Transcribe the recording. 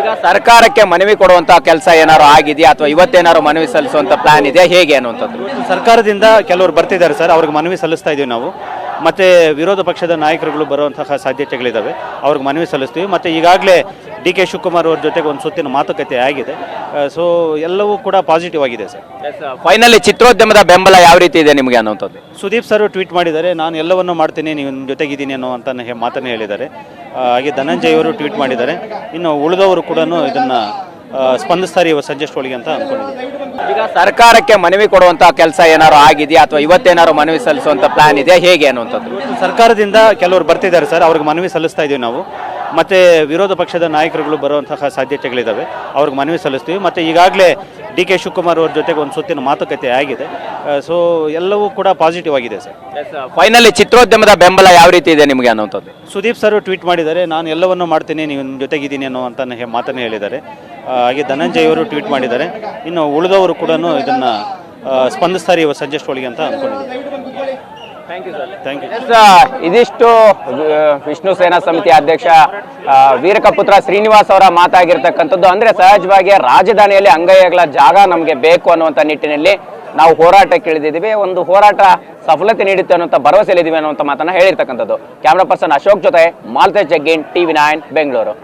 ಈಗ ಸರ್ಕಾರಕ್ಕೆ ಮನವಿ ಕೊಡುವಂತ ಕೆಲಸ ಏನಾದ್ರು ಆಗಿದೆಯಾ? ಅಥವಾ ಇವತ್ತೇನಾದ್ರು ಮನವಿ ಸಲ್ಲಿಸುವಂತ ಪ್ಲಾನ್ ಇದೆಯಾ? ಹೇಗೆ ಅನ್ನುವಂಥದ್ದು? ಸರ್ಕಾರದಿಂದ ಕೆಲವರು ಬರ್ತಿದ್ದಾರೆ ಸರ್. ಅವ್ರಿಗೆ ಮನವಿ ಸಲ್ಲಿಸ್ತಾ ಇದೀವಿ ನಾವು. ಮತ್ತೆ ವಿರೋಧ ಪಕ್ಷದ ನಾಯಕರುಗಳು ಬರುವಂತಹ ಸಾಧ್ಯತೆಗಳಿದ್ದಾವೆ ಅವ್ರಿಗೆ ಮನವಿ ಸಲ್ಲಿಸ್ತೀವಿ. ಮತ್ತೆ ಈಗಾಗಲೇ ಡಿ ಕೆ ಶಿವಕುಮಾರ್ ಅವ್ರ ಜೊತೆಗೆ ಒಂದು ಸುತ್ತಿನ ಮಾತುಕತೆ ಆಗಿದೆ. ಸೊ ಎಲ್ಲವೂ ಕೂಡ ಪಾಸಿಟಿವ್ ಆಗಿದೆ ಸರ್. ಫೈನಲಿ ಚಿತ್ರೋದ್ಯಮದ ಬೆಂಬಲ ಯಾವ ರೀತಿ ಇದೆ ನಿಮಗೆ ಅನ್ನುವಂಥದ್ದು? ಸುದೀಪ್ ಸರ್ ಟ್ವೀಟ್ ಮಾಡಿದ್ದಾರೆ. ನಾನು ಎಲ್ಲವನ್ನೂ ಮಾಡ್ತೀನಿ. ನೀವು ನಿಮ್ಮ ಜೊತೆಗಿದ್ದೀನಿ ಅನ್ನೋ ಅಂತ ಮಾತನ್ನು ಹೇಳಿದ್ದಾರೆ. ಹಾಗೆ ಧನಂಜಯ್ ಅವರು ಟ್ವೀಟ್ ಮಾಡಿದ್ದಾರೆ. ಇನ್ನು ಉಳಿದವರು ಕೂಡ ಇದನ್ನು ಸ್ಪಂದಿಸ್ತಾರೆ ಇವತ್ತು ಸಜೆಸ್ಟ್ ಒಳಗೆ ಅಂತ ಅನ್ಕೊಂಡಿದ್ದೀವಿ ಈಗ ಸರ್ಕಾರಕ್ಕೆ ಮನವಿ ಕೊಡುವಂತ ಕೆಲಸ ಏನಾದ್ರು ಆಗಿದೆಯಾ? ಅಥವಾ ಇವತ್ತೇನಾದ್ರು ಮನವಿ ಸಲ್ಲಿಸುವಂತ ಪ್ಲಾನ್ ಇದೆಯಾ? ಹೇಗೆ ಅನ್ನುವಂಥದ್ದು? ಸರ್ಕಾರದಿಂದ ಕೆಲವರು ಬರ್ತಿದ್ದಾರೆ ಸರ್ ಅವ್ರಿಗೆ ಮನವಿ ಸಲ್ಲಿಸ್ತಾ ಇದೀವಿ ನಾವು. ಮತ್ತೆ ವಿರೋಧ ಪಕ್ಷದ ನಾಯಕರುಗಳು ಬರುವಂತಹ ಸಾಧ್ಯತೆಗಳಿದ್ದಾವೆ ಅವ್ರಿಗೆ ಮನವಿ ಸಲ್ಲಿಸ್ತೀವಿ. ಮತ್ತು ಈಗಾಗಲೇ ಡಿ ಕೆ ಶಿವಕುಮಾರ್ ಅವ್ರ ಜೊತೆಗೆ ಒಂದು ಸುತ್ತಿನ ಮಾತುಕತೆ ಆಗಿದೆ. ಸೊ ಎಲ್ಲವೂ ಕೂಡ ಪಾಸಿಟಿವ್ ಆಗಿದೆ ಸರ್. ಫೈನಲಿ ಚಿತ್ರೋದ್ಯಮದ ಬೆಂಬಲ ಯಾವ ರೀತಿ ಇದೆ ನಿಮಗೆ ಅನ್ನೋಂಥದ್ದು ಸುದೀಪ್ ಸರ್ ಟ್ವೀಟ್ ಮಾಡಿದ್ದಾರೆ ನಾನು ಎಲ್ಲವನ್ನೂ ಮಾಡ್ತೀನಿ ನೀವು ನಿಮ್ಮ ಜೊತೆಗಿದ್ದೀನಿ ಅನ್ನೋ ಅಂತ ಮಾತನ್ನು ಹೇಳಿದ್ದಾರೆ. ಹಾಗೆ ಧನಂಜಯ್ ಅವರು ಟ್ವೀಟ್ ಮಾಡಿದ್ದಾರೆ. ಇನ್ನು ಉಳಿದವರು ಕೂಡ ಇದನ್ನು ಸ್ಪಂದಿಸ್ತಾರೆ ಇವತ್ತು ಸಜೆಸ್ಟ್ ಅಷ್ಟೊಳಗೆ ಅಂತ ಅಂದ್ಕೊಂಡಿದ್ದೀನಿ ಇದಿಷ್ಟು ವಿಷ್ಣು ಸೇನಾ ಸಮಿತಿ ಅಧ್ಯಕ್ಷ ವೀರಕಪುತ್ರ ಶ್ರೀನಿವಾಸ್ ಅವರ ಮಾತಾಗಿರ್ತಕ್ಕಂಥದ್ದು. ಅಂದ್ರೆ ಸಹಜವಾಗಿ ರಾಜಧಾನಿಯಲ್ಲಿ ಅಂಗೈಗಳ ಜಾಗ ನಮಗೆ ಬೇಕು ಅನ್ನುವಂಥ ನಿಟ್ಟಿನಲ್ಲಿ ನಾವು ಹೋರಾಟಕ್ಕೆ ಇಳಿದಿದ್ದೀವಿ. ಒಂದು ಹೋರಾಟ ಸಫಲತೆ ನೀಡುತ್ತೆ ಅನ್ನುವಂಥ ಭರವಸೆಯಲ್ಲಿದ್ದೀವಿ ಅನ್ನುವಂಥ ಮಾತನ್ನ ಹೇಳಿರ್ತಕ್ಕಂಥದ್ದು. ಕ್ಯಾಮ್ರಾ ಪರ್ಸನ್ ಅಶೋಕ್ ಜೊತೆ ಮಾಲ್ತೇಶ್ ಜಗ್ಗೀನ್ ಟಿವಿ ನೈನ್ ಬೆಂಗಳೂರು.